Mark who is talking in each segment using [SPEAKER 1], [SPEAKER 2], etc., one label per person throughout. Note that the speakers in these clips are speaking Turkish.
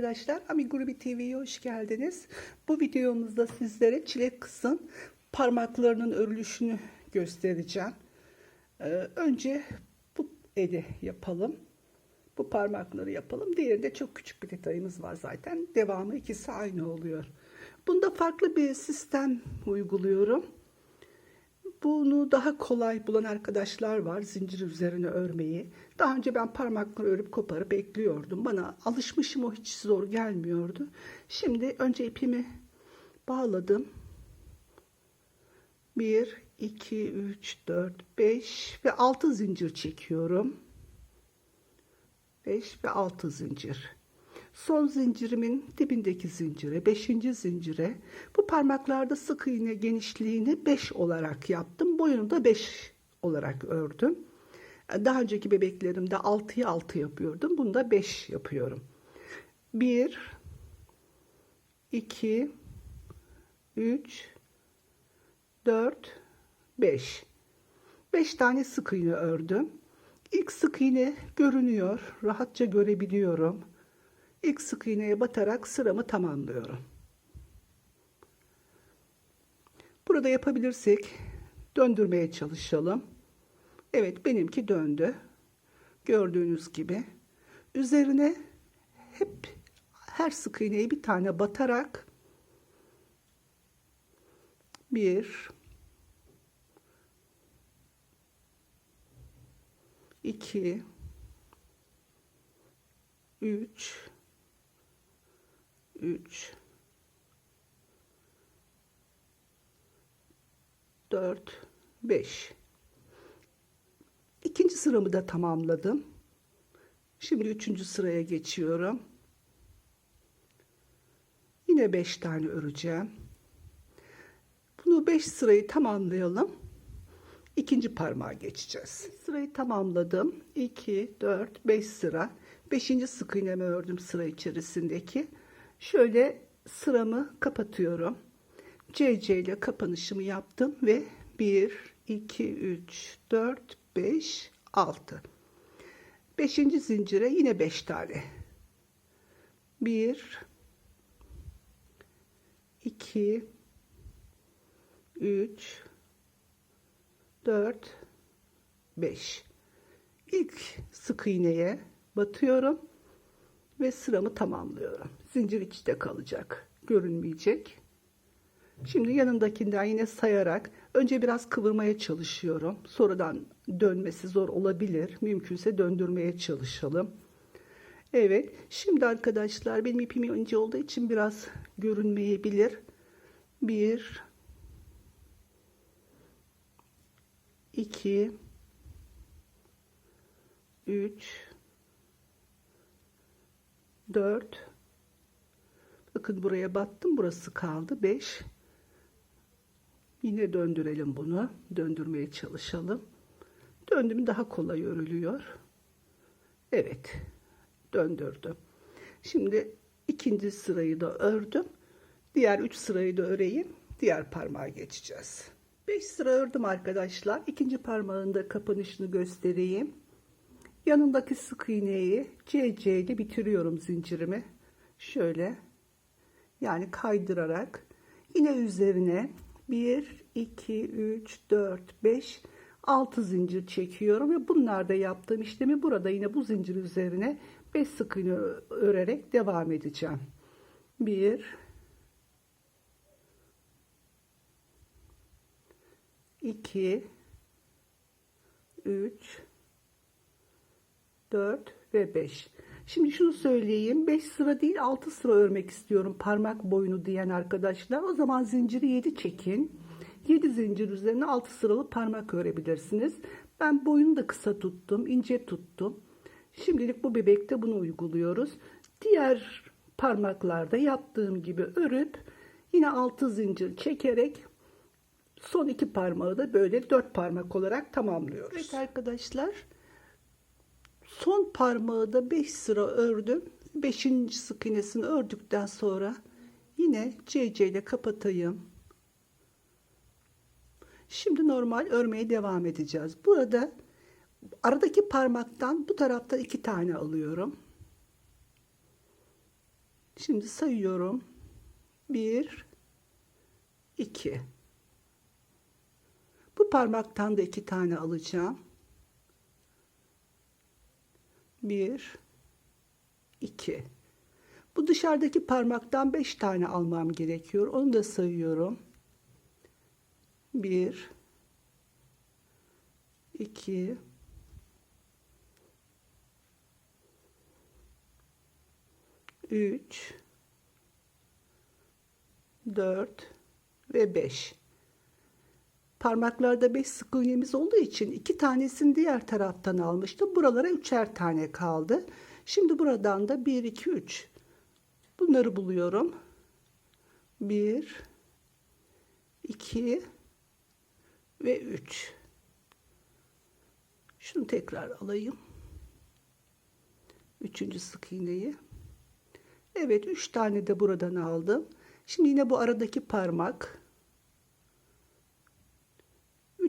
[SPEAKER 1] arkadaşlar. Amigurumi TV'ye hoş geldiniz. Bu videomuzda sizlere çilek kızın parmaklarının örülüşünü göstereceğim. Ee, önce bu eli yapalım. Bu parmakları yapalım. Diğerinde çok küçük bir detayımız var zaten. Devamı ikisi aynı oluyor. Bunda farklı bir sistem uyguluyorum. Bunu daha kolay bulan arkadaşlar var zincir üzerine örmeyi. Daha önce ben parmakla örüp koparıp ekliyordum. Bana alışmışım o hiç zor gelmiyordu. Şimdi önce ipimi bağladım. 1, 2, 3, 4, 5 ve 6 zincir çekiyorum. 5 ve 6 zincir. Son zincirimin dibindeki zincire, 5. zincire bu parmaklarda sık iğne genişliğini 5 olarak yaptım. Boyunu da 5 olarak ördüm. Daha önceki bebeklerimde 6'ya 6 yapıyordum. Bunda 5 yapıyorum. 1 2 3 4 5 5 tane sık iğne ördüm. İlk sık iğne görünüyor. Rahatça görebiliyorum. İlk sık iğneye batarak sıramı tamamlıyorum. Burada yapabilirsek döndürmeye çalışalım. Evet benimki döndü. Gördüğünüz gibi. Üzerine hep her sık iğneyi bir tane batarak bir iki üç 3 4 5 İkinci sıramı da tamamladım. Şimdi üçüncü sıraya geçiyorum. Yine 5 tane öreceğim. Bunu 5 sırayı tamamlayalım. İkinci parmağa geçeceğiz. Sırayı tamamladım. 2, 4, 5 sıra. 5. sık iğnemi ördüm sıra içerisindeki. Şöyle sıramı kapatıyorum. CC ile kapanışımı yaptım ve 1, 2, 3, 4, 5, 6. 5. zincire yine 5 tane. 1, 2, 3, 4, 5. İlk sık iğneye batıyorum ve sıramı tamamlıyorum. Zincir içte kalacak. Görünmeyecek. Şimdi yanındakinden yine sayarak önce biraz kıvırmaya çalışıyorum. Sonradan dönmesi zor olabilir. Mümkünse döndürmeye çalışalım. Evet. Şimdi arkadaşlar benim ipim ince olduğu için biraz görünmeyebilir. Bir, iki, üç, 4 bakın buraya battım burası kaldı 5 yine döndürelim bunu. Döndürmeye çalışalım. Döndüm daha kolay örülüyor. Evet döndürdüm. Şimdi ikinci sırayı da ördüm. Diğer üç sırayı da öreyim. Diğer parmağa geçeceğiz. 5 sıra ördüm arkadaşlar. İkinci parmağında kapanışını göstereyim. Yanındaki sık iğneyi CC ile bitiriyorum zincirimi. Şöyle yani kaydırarak. Yine üzerine 1 2 3 4 5 6 zincir çekiyorum ve bunlarda yaptığım işlemi burada yine bu zincir üzerine 5 sık iğne örerek devam edeceğim. 1 2 3 4 ve 5. Şimdi şunu söyleyeyim. 5 sıra değil 6 sıra örmek istiyorum parmak boyunu diyen arkadaşlar. O zaman zinciri 7 çekin. 7 zincir üzerine 6 sıralı parmak örebilirsiniz. Ben boyunu da kısa tuttum. ince tuttum. Şimdilik bu bebekte bunu uyguluyoruz. Diğer parmaklarda yaptığım gibi örüp yine 6 zincir çekerek son iki parmağı da böyle 4 parmak olarak tamamlıyoruz. Evet arkadaşlar son parmağı da 5 sıra ördüm. 5. sık iğnesini ördükten sonra yine CC ile kapatayım. Şimdi normal örmeye devam edeceğiz. Burada aradaki parmaktan bu tarafta iki tane alıyorum. Şimdi sayıyorum. 1 2 Bu parmaktan da iki tane alacağım. 1 2 Bu dışarıdaki parmaktan 5 tane almam gerekiyor. Onu da sayıyorum. 1 2 3 4 ve 5 parmaklarda 5 sık iğnemiz olduğu için iki tanesini diğer taraftan almıştım. Buralara üçer tane kaldı. Şimdi buradan da 1 2 3 bunları buluyorum. 1 2 ve 3 şunu tekrar alayım. Üçüncü sık iğneyi. Evet, üç tane de buradan aldım. Şimdi yine bu aradaki parmak.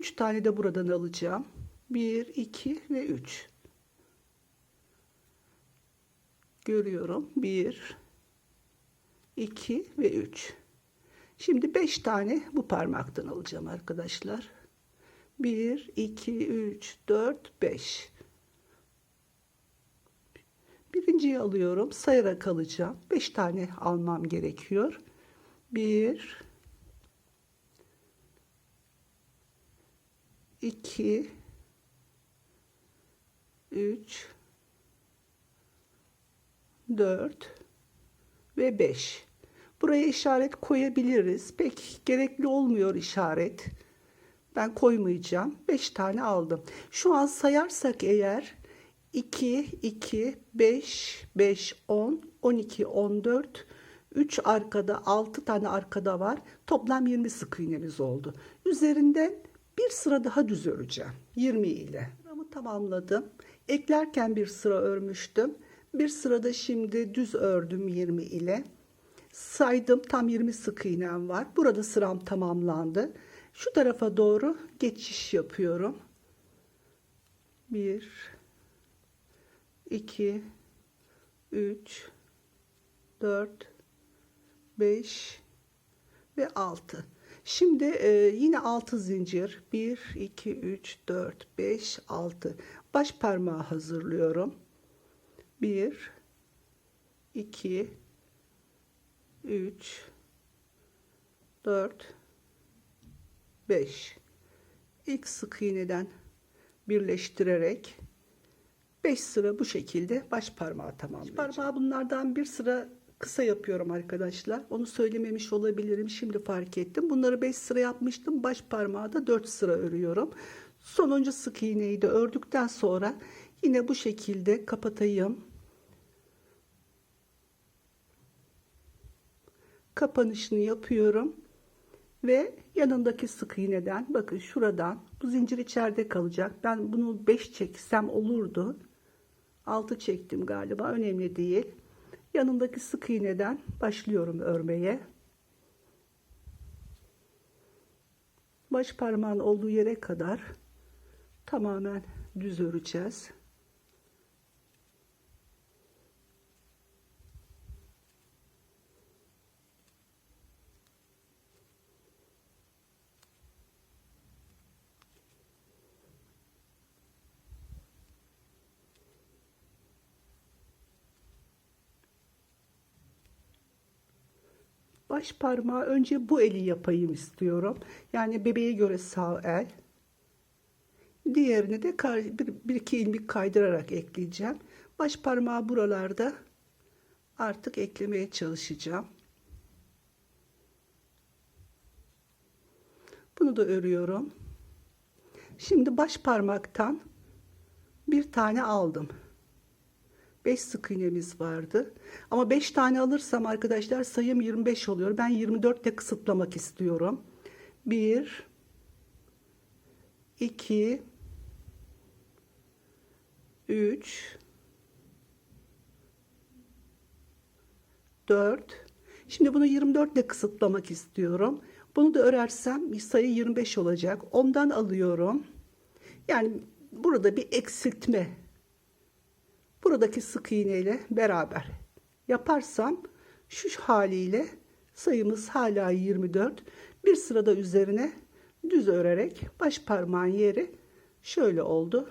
[SPEAKER 1] Üç tane de buradan alacağım. Bir, iki ve üç. Görüyorum. Bir, iki ve üç. Şimdi beş tane bu parmaktan alacağım arkadaşlar. Bir, iki, üç, dört, beş. Birinciyi alıyorum. Sayarak alacağım. 5 tane almam gerekiyor. 1 2 3 4 ve 5. Buraya işaret koyabiliriz. Pek gerekli olmuyor işaret. Ben koymayacağım. 5 tane aldım. Şu an sayarsak eğer 2, 2, 5, 5, 10, 12, 14, 3 arkada, 6 tane arkada var. Toplam 20 sık iğnemiz oldu. Üzerinden bir sıra daha düz öreceğim. 20 ile. Sıramı tamamladım. Eklerken bir sıra örmüştüm. Bir sırada şimdi düz ördüm 20 ile. Saydım tam 20 sık iğnem var. Burada sıram tamamlandı. Şu tarafa doğru geçiş yapıyorum. 1 2 3 4 5 ve 6 şimdi e, yine 6 zincir. 1 2 3 4 5 6 baş parmağı hazırlıyorum. 1 2 3 4 5 ilk sık iğneden birleştirerek 5 sıra bu şekilde baş parmağı tamamlayacağım. Parmağı bunlardan bir sıra kısa yapıyorum arkadaşlar. Onu söylememiş olabilirim. Şimdi fark ettim. Bunları 5 sıra yapmıştım. Baş parmağı da 4 sıra örüyorum. Sonuncu sık iğneyi de ördükten sonra yine bu şekilde kapatayım. Kapanışını yapıyorum. Ve yanındaki sık iğneden bakın şuradan bu zincir içeride kalacak. Ben bunu 5 çeksem olurdu. 6 çektim galiba önemli değil. Yanındaki sık iğneden başlıyorum örmeye. Baş parmağın olduğu yere kadar tamamen düz öreceğiz. Baş parmağı önce bu eli yapayım istiyorum. Yani bebeğe göre sağ el. Diğerini de bir, bir iki ilmek kaydırarak ekleyeceğim. Baş parmağı buralarda artık eklemeye çalışacağım. Bunu da örüyorum. Şimdi baş parmaktan bir tane aldım. 5 sık iğnemiz vardı. Ama 5 tane alırsam arkadaşlar sayım 25 oluyor. Ben 24 ile kısıtlamak istiyorum. 1 2 3 4 Şimdi bunu 24 ile kısıtlamak istiyorum. Bunu da örersem sayı 25 olacak. Ondan alıyorum. Yani burada bir eksiltme buradaki sık iğne ile beraber yaparsam Şu haliyle sayımız hala 24. Bir sırada üzerine düz örerek baş parmağın yeri şöyle oldu.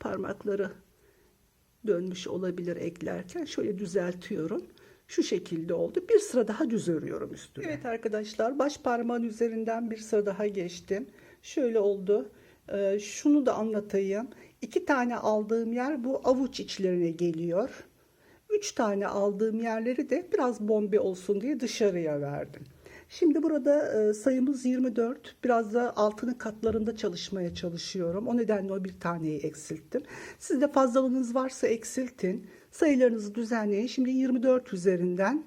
[SPEAKER 1] Parmakları dönmüş olabilir eklerken şöyle düzeltiyorum. Şu şekilde oldu. Bir sıra daha düz örüyorum üstüne. Evet arkadaşlar baş parmağın üzerinden bir sıra daha geçtim. Şöyle oldu. Ee, şunu da anlatayım. İki tane aldığım yer bu avuç içlerine geliyor. Üç tane aldığım yerleri de biraz bombe olsun diye dışarıya verdim. Şimdi burada e, sayımız 24. Biraz da altının katlarında çalışmaya çalışıyorum. O nedenle o bir taneyi eksilttim. Sizde fazlalığınız varsa eksiltin. Sayılarınızı düzenleyin. Şimdi 24 üzerinden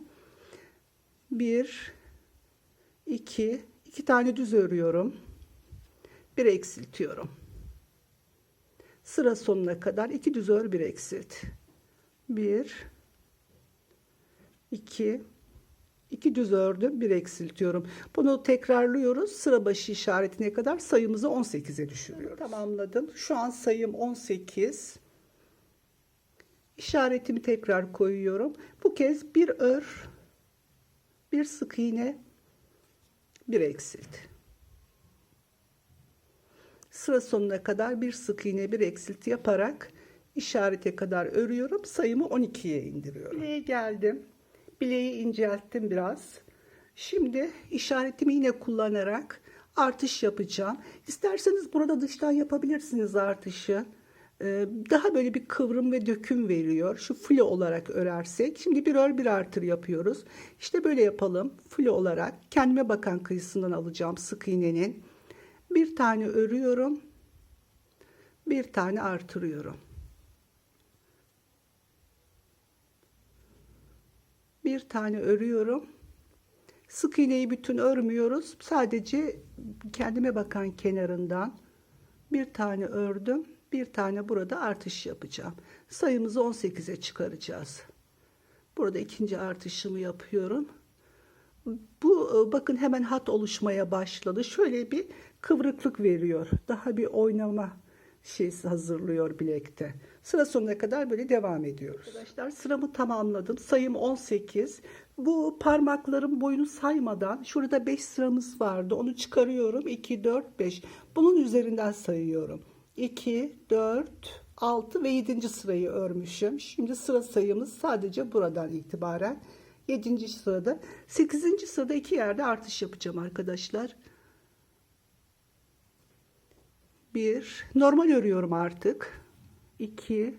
[SPEAKER 1] 1 2 2 tane düz örüyorum. Bir eksiltiyorum. Sıra sonuna kadar iki düz ör, bir eksilt. 1 2 2 düz ördüm, bir eksiltiyorum. Bunu tekrarlıyoruz. Sıra başı işaretine kadar sayımızı 18'e düşürüyoruz. Tamamladım. Şu an sayım 18. İşaretimi tekrar koyuyorum. Bu kez bir ör, bir sık iğne, bir eksilt. Sıra sonuna kadar bir sık iğne, bir eksilt yaparak işarete kadar örüyorum. Sayımı 12'ye indiriyorum. Bileğe geldim. Bileği incelttim biraz. Şimdi işaretimi yine kullanarak artış yapacağım. İsterseniz burada dıştan yapabilirsiniz artışı. Ee, Daha böyle bir kıvrım ve döküm veriyor. Şu filo olarak örersek. Şimdi bir ör bir artır yapıyoruz. İşte böyle yapalım. Filo olarak kendime bakan kıyısından alacağım sık iğnenin. Bir tane örüyorum. Bir tane artırıyorum. bir tane örüyorum. Sık iğneyi bütün örmüyoruz. Sadece kendime bakan kenarından bir tane ördüm. Bir tane burada artış yapacağım. Sayımızı 18'e çıkaracağız. Burada ikinci artışımı yapıyorum. Bu bakın hemen hat oluşmaya başladı. Şöyle bir kıvrıklık veriyor. Daha bir oynama şeysi hazırlıyor bilekte. Sıra sonuna kadar böyle devam ediyoruz. Arkadaşlar sıramı tamamladım. Sayım 18. Bu parmakların boyunu saymadan şurada 5 sıramız vardı. Onu çıkarıyorum. 2, 4, 5. Bunun üzerinden sayıyorum. 2, 4, 6 ve 7. sırayı örmüşüm. Şimdi sıra sayımız sadece buradan itibaren 7. sırada. 8. sırada iki yerde artış yapacağım arkadaşlar. 1 normal örüyorum artık. 2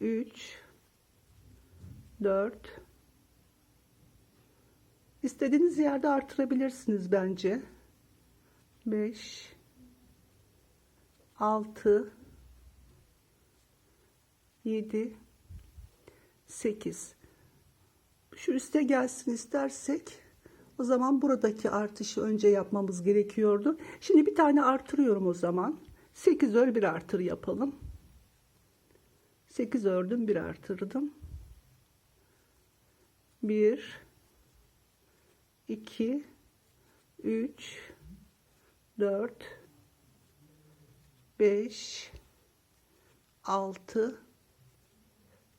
[SPEAKER 1] 3 4 istediğiniz yerde artırabilirsiniz bence. 5 6 7 8 şu üste gelsin istersek o zaman buradaki artışı önce yapmamız gerekiyordu. Şimdi bir tane artırıyorum o zaman. 8 ör bir artır yapalım. 8 ördüm bir artırdım. 1 2 3 4 5 6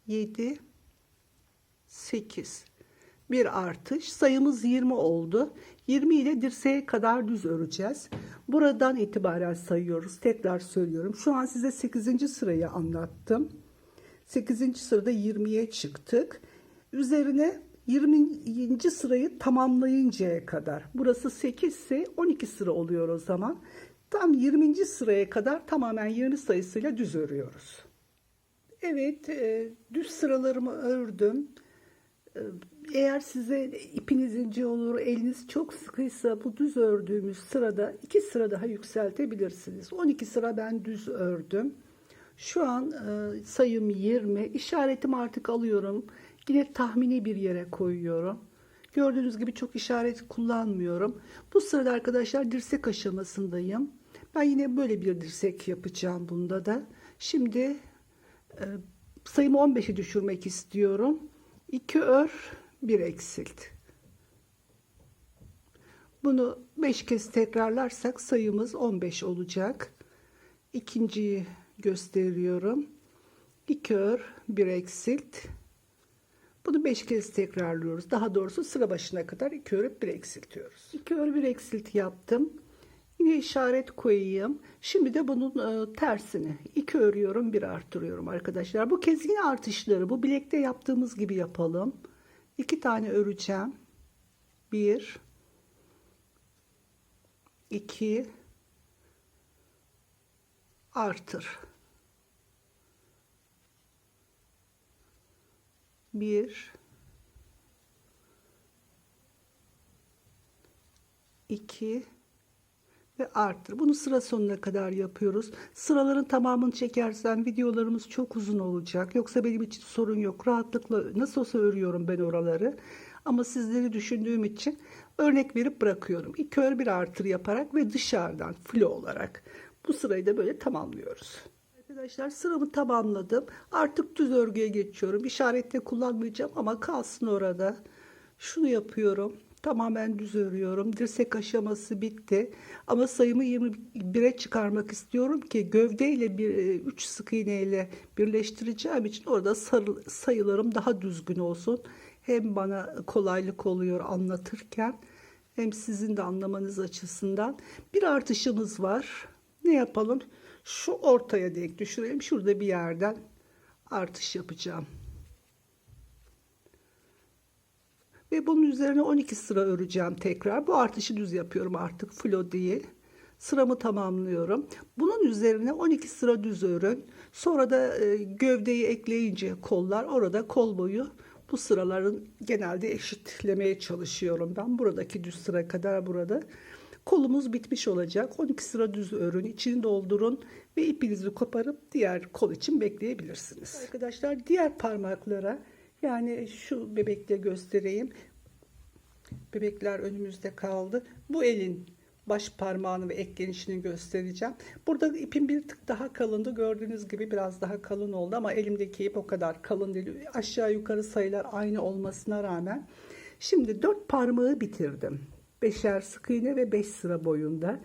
[SPEAKER 1] 7 8 bir artış. Sayımız 20 oldu. 20 ile dirseğe kadar düz öreceğiz. Buradan itibaren sayıyoruz. Tekrar söylüyorum. Şu an size 8. sırayı anlattım. 8. sırada 20'ye çıktık. Üzerine 20. sırayı tamamlayıncaya kadar. Burası 8 ise 12 sıra oluyor o zaman. Tam 20. sıraya kadar tamamen 20 sayısıyla düz örüyoruz. Evet, e, düz sıralarımı ördüm. Eğer size ipiniz ince olur, eliniz çok sıkıysa bu düz ördüğümüz sırada iki sıra daha yükseltebilirsiniz. 12 sıra ben düz ördüm. Şu an e, sayım 20. İşaretimi artık alıyorum. Yine tahmini bir yere koyuyorum. Gördüğünüz gibi çok işaret kullanmıyorum. Bu sırada arkadaşlar dirsek aşamasındayım. Ben yine böyle bir dirsek yapacağım bunda da. Şimdi e, sayımı 15'e düşürmek istiyorum. 2 ör, bir eksilt. Bunu 5 kez tekrarlarsak sayımız 15 olacak. İkinciyi gösteriyorum. 2 ör, bir eksilt. Bunu 5 kez tekrarlıyoruz. Daha doğrusu sıra başına kadar 2 örüp 1 eksiltiyoruz. 2 ör 1 eksilti yaptım. Yine işaret koyayım. Şimdi de bunun e, tersini 2 örüyorum 1 artırıyorum arkadaşlar. Bu kez yine artışları bu bilekte yaptığımız gibi yapalım. 2 tane öreceğim. 1 2 artır. 1 2 ve arttır. Bunu sıra sonuna kadar yapıyoruz. Sıraların tamamını çekersem videolarımız çok uzun olacak. Yoksa benim için sorun yok. Rahatlıkla nasıl olsa örüyorum ben oraları. Ama sizleri düşündüğüm için örnek verip bırakıyorum. İki ör bir artır yaparak ve dışarıdan flo olarak bu sırayı da böyle tamamlıyoruz. Arkadaşlar sıramı tamamladım. Artık düz örgüye geçiyorum. İşarette kullanmayacağım ama kalsın orada. Şunu yapıyorum. Tamamen düz örüyorum. Dirsek aşaması bitti. Ama sayımı 21'e çıkarmak istiyorum ki gövdeyle bir 3 sık iğne ile birleştireceğim için orada sarı, sayılarım daha düzgün olsun. Hem bana kolaylık oluyor anlatırken hem sizin de anlamanız açısından. Bir artışımız var. Ne yapalım? Şu ortaya denk düşürelim. Şurada bir yerden artış yapacağım. Ve bunun üzerine 12 sıra öreceğim tekrar. Bu artışı düz yapıyorum artık flo değil. Sıramı tamamlıyorum. Bunun üzerine 12 sıra düz örün. Sonra da e, gövdeyi ekleyince kollar orada kol boyu bu sıraların genelde eşitlemeye çalışıyorum ben. Buradaki düz sıra kadar burada. Kolumuz bitmiş olacak. 12 sıra düz örün, içini doldurun ve ipinizi koparıp diğer kol için bekleyebilirsiniz. Arkadaşlar diğer parmaklara yani şu bebekle göstereyim. Bebekler önümüzde kaldı. Bu elin baş parmağını ve ek genişliğini göstereceğim. Burada ipim bir tık daha kalındı. Gördüğünüz gibi biraz daha kalın oldu ama elimdeki ip o kadar kalın değil. Aşağı yukarı sayılar aynı olmasına rağmen. Şimdi dört parmağı bitirdim. Beşer sık iğne ve beş sıra boyunda.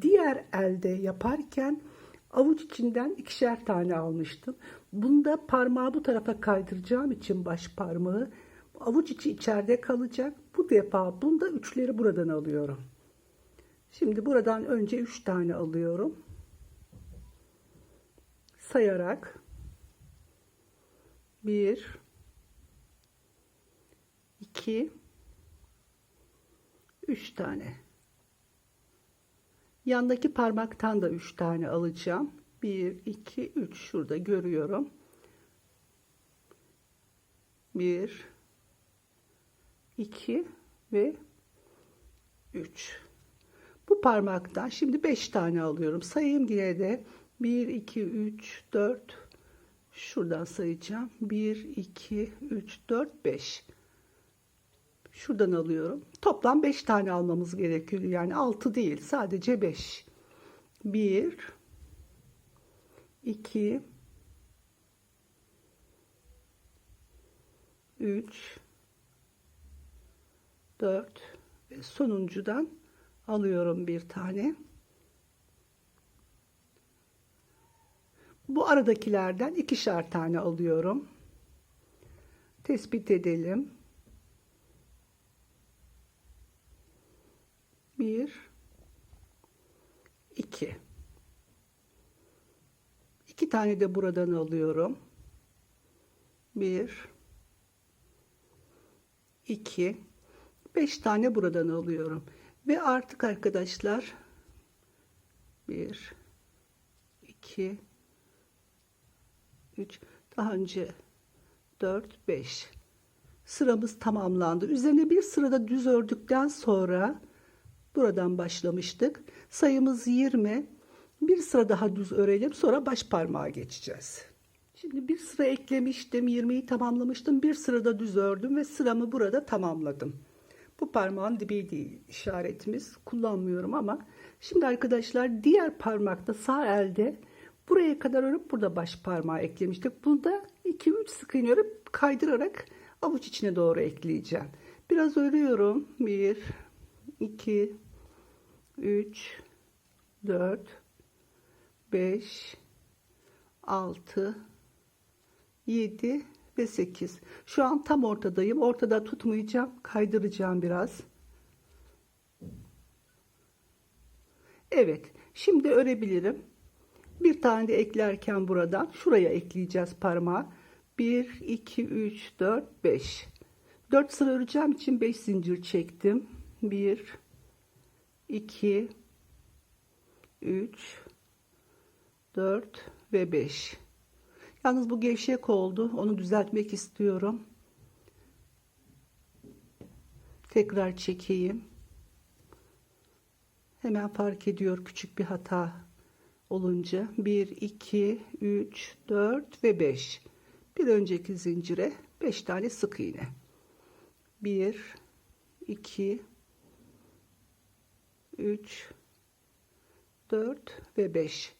[SPEAKER 1] Diğer elde yaparken avuç içinden ikişer tane almıştım. Bunda parmağı bu tarafa kaydıracağım için baş parmağı avuç içi içeride kalacak. Bu defa bunda üçleri buradan alıyorum. Şimdi buradan önce üç tane alıyorum. Sayarak bir, iki, üç tane. Yandaki parmaktan da üç tane alacağım. 1, 2, 3 şurada görüyorum. 1, 2 ve 3. Bu parmaktan şimdi 5 tane alıyorum. Sayayım yine de 1, 2, 3, 4. Şuradan sayacağım. 1, 2, 3, 4, 5. Şuradan alıyorum. Toplam 5 tane almamız gerekiyor. Yani 6 değil. Sadece 5. 1, 2 3 4 ve sonuncudan alıyorum bir tane. Bu aradakilerden ikişer tane alıyorum. Tespit edelim. Bir, iki. İki tane de buradan alıyorum. Bir, iki, beş tane buradan alıyorum. Ve artık arkadaşlar bir, iki, üç, daha önce dört, beş sıramız tamamlandı. Üzerine bir sırada düz ördükten sonra buradan başlamıştık. Sayımız 20. Bir sıra daha düz örelim sonra baş parmağa geçeceğiz. Şimdi bir sıra eklemiştim 20'yi tamamlamıştım bir sırada düz ördüm ve sıramı burada tamamladım. Bu parmağın dibi değil işaretimiz kullanmıyorum ama şimdi arkadaşlar diğer parmakta sağ elde buraya kadar örüp burada baş parmağı eklemiştik. Bunda 2-3 sık iğne örüp kaydırarak avuç içine doğru ekleyeceğim. Biraz örüyorum. 1 2 3 4 5 6 7 ve 8. Şu an tam ortadayım. Ortada tutmayacağım. Kaydıracağım biraz. Evet. Şimdi örebilirim. Bir tane de eklerken buradan şuraya ekleyeceğiz parmağı. 1, 2, 3, 4, 5. 4 sıra öreceğim için 5 zincir çektim. 1, 2, 3, 4 ve 5. Yalnız bu gevşek oldu. Onu düzeltmek istiyorum. Tekrar çekeyim. Hemen fark ediyor küçük bir hata olunca 1 2 3 4 ve 5 bir önceki zincire 5 tane sık iğne 1 2 3 4 ve 5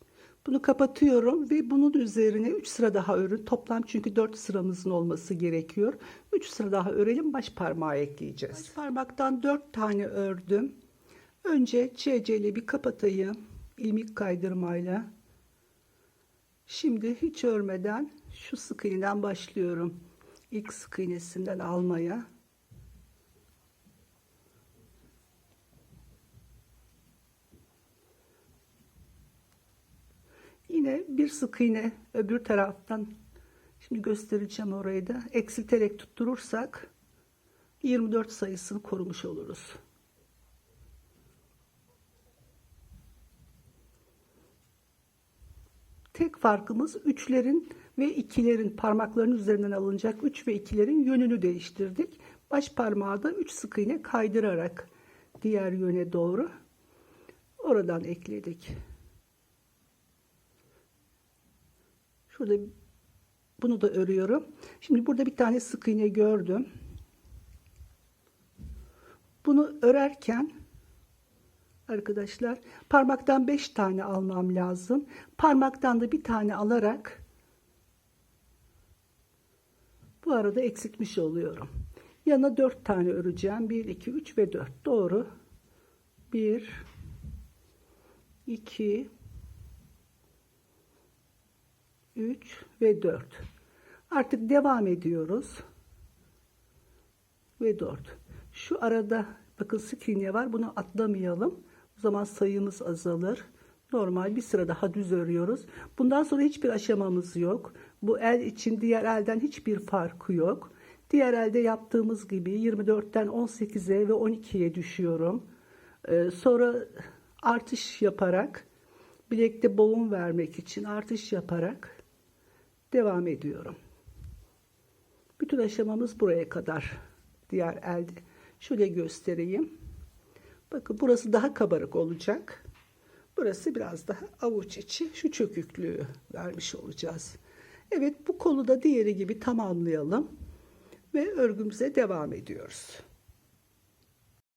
[SPEAKER 1] bunu kapatıyorum ve bunun üzerine 3 sıra daha örün toplam çünkü 4 sıramızın olması gerekiyor 3 sıra daha örelim baş parmağı ekleyeceğiz baş parmaktan 4 tane ördüm önce CC ile bir kapatayım ilmik kaydırmayla. Şimdi hiç örmeden şu sık iğneden başlıyorum. İlk sık iğnesinden almaya. Yine bir sık iğne öbür taraftan şimdi göstereceğim orayı da eksilterek tutturursak 24 sayısını korumuş oluruz. Tek farkımız üçlerin ve ikilerin parmakların üzerinden alınacak 3 ve 2'lerin yönünü değiştirdik. Baş parmağı da 3 sık iğne kaydırarak diğer yöne doğru oradan ekledik. Şurada bunu da örüyorum. Şimdi burada bir tane sık iğne gördüm. Bunu örerken arkadaşlar parmaktan 5 tane almam lazım. Parmaktan da bir tane alarak bu arada eksiltmiş oluyorum. Yana 4 tane öreceğim. 1 2 3 ve 4 doğru. 1 2 3 ve 4 artık devam ediyoruz ve 4 şu arada bakın sık iğne var bunu atlamayalım o zaman sayımız azalır. Normal bir sıra daha düz örüyoruz. Bundan sonra hiçbir aşamamız yok. Bu el için diğer elden hiçbir farkı yok. Diğer elde yaptığımız gibi 24'ten 18'e ve 12'ye düşüyorum. Ee, sonra artış yaparak bilekte boğum vermek için artış yaparak devam ediyorum. Bütün aşamamız buraya kadar. Diğer elde. Şöyle göstereyim. Bakın burası daha kabarık olacak. Burası biraz daha avuç içi şu çöküklüğü vermiş olacağız. Evet bu kolu da diğeri gibi tamamlayalım ve örgümüze devam ediyoruz.